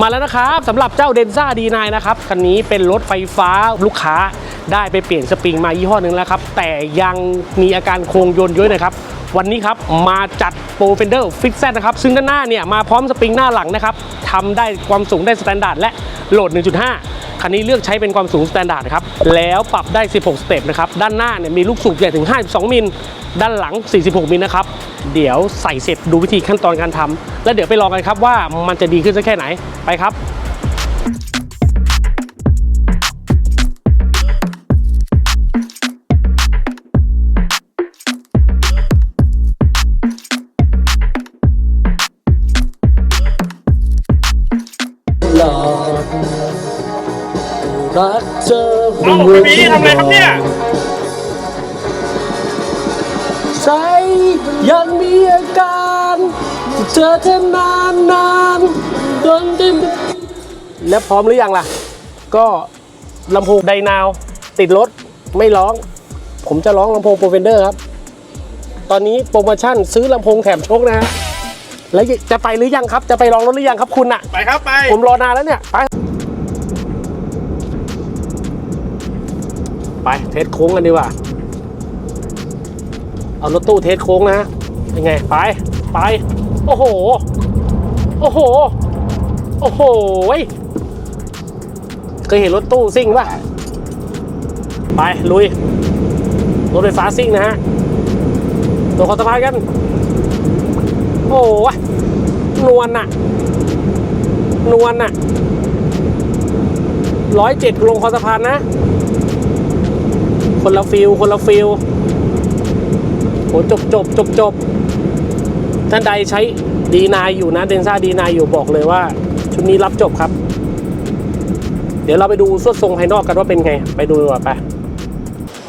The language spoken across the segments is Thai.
มาแล้วนะครับสำหรับเจ้าเดนซ่าดีนนะครับคันนี้เป็นรถไฟฟ้าลูกค้าได้ไปเปลี่ยนสปริงมายี่ห้อหนึ่งแล้วครับ แต่ยังมีอาการโครงโยนย้อยนะครับ วันนี้ครับมาจัดโปรเฟนเดอร์ฟิกแซนะครับ ซึ่งด้านหน้าเนี่ยมาพร้อมสปริงหน้าหลังนะครับทำได้ความสูงได้สแตนดาร์ดและโหลด 1.5 คันนี้เลือกใช้เป็นความสูงสแตนดาร์ดนครับ แล้วปรับได้ 16 สเต็ปนะครับ ด้านหน้าเนี่ยมีลูกสูบใหญ่ถึง 52 มิล ด้านหลัง 46 มิลนะครับ เดี๋ยวใส่เสร็จดูวิธีขั้นตอนการทำแล้วเดี๋ยวไปลองกันครับว่ามันจะดีขึ้นสักแค่ไหน ไปครับ รักเธอเอ้าพี่บีทำอะไรครับเนี่ย ใจยังมีอาการเจอเธอนานนานๆจนได้แล้วพร้อมหรือยังล่ะ ก็ลำโพงไดนาว ติดรถไม่ร้อง ผมจะร้องลำโพงโปรเฟนเดอร์ครับ ตอนนี้โปรโมชั่นซื้อลำโพงแถมโชคนะฮะแล้วจะไปหรือยังครับ จะไปลองรถหรือยังครับคุณอะไปครับไป ผมรอนานแล้วเนี่ยไป ไปเทสโค้งกันดีกว่า เอารถตู้เทสโค้งนะยังไง ไป ไป โอ้โห โอ้โห โอ้โห เคยเห็นรถตู้ซิ่งป่ะ ไป ลุย รถไฟฟ้าซิ่งนะฮะ ตัวคอสะพานกัน โอ้โหนวลน่ะ นวลน่ะร้อยเจ็ดลงคอสะพานนะ คนละฟิลคนละฟิลโหจบจบจบจบท่านใดใช้ดีนายอยู่นะเดนซ่าดีนายอยู่บอกเลยว่า ชุดนี้รับจบครับ เดี๋ยวเราไปดูสวดทรงภายนอกกันว่าเป็นไง ไปดูดีกว่าไป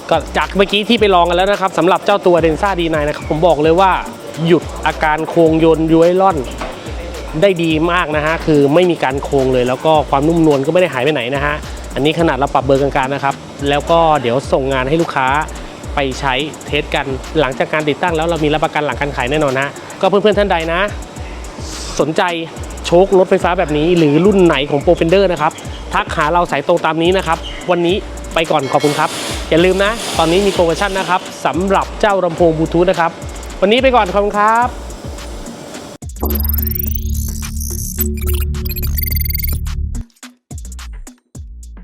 ก็จากเมื่อกี้ที่ไปลองกันแล้วนะครับสำหรับเจ้าตัวเดนซ่าดีนายนะครับผมบอกเลยว่าหยุดอาการโครงยนต์ย้วยล่อนได้ดีมากนะฮะคือไม่มีการโค้งเลยแล้วก็ความนุ่มนวลก็ไม่ได้หายไปไหนนะฮะ อันนี้ขนาดเราปรับเบอร์กลางๆนะครับ แล้วก็เดี๋ยวส่งงานให้ลูกค้าไปใช้เทสกันหลังจากการติดตั้งแล้วเรามีรับประกันหลังการขายแน่นอนนะก็เพื่อนๆท่านใดนะ สนใจโชครถไฟฟ้าแบบนี้ หรือรุ่นไหนของโปรเฟนเดอร์นะครับทักหาเราสายตรงตามนี้นะครับ วันนี้ไปก่อนขอบคุณครับ อย่าลืมนะ ตอนนี้มีโปรโมชั่นนะครับสำหรับเจ้าลำโพงบลูทูธนะครับ วันนี้ไปก่อนขอบคุณครับ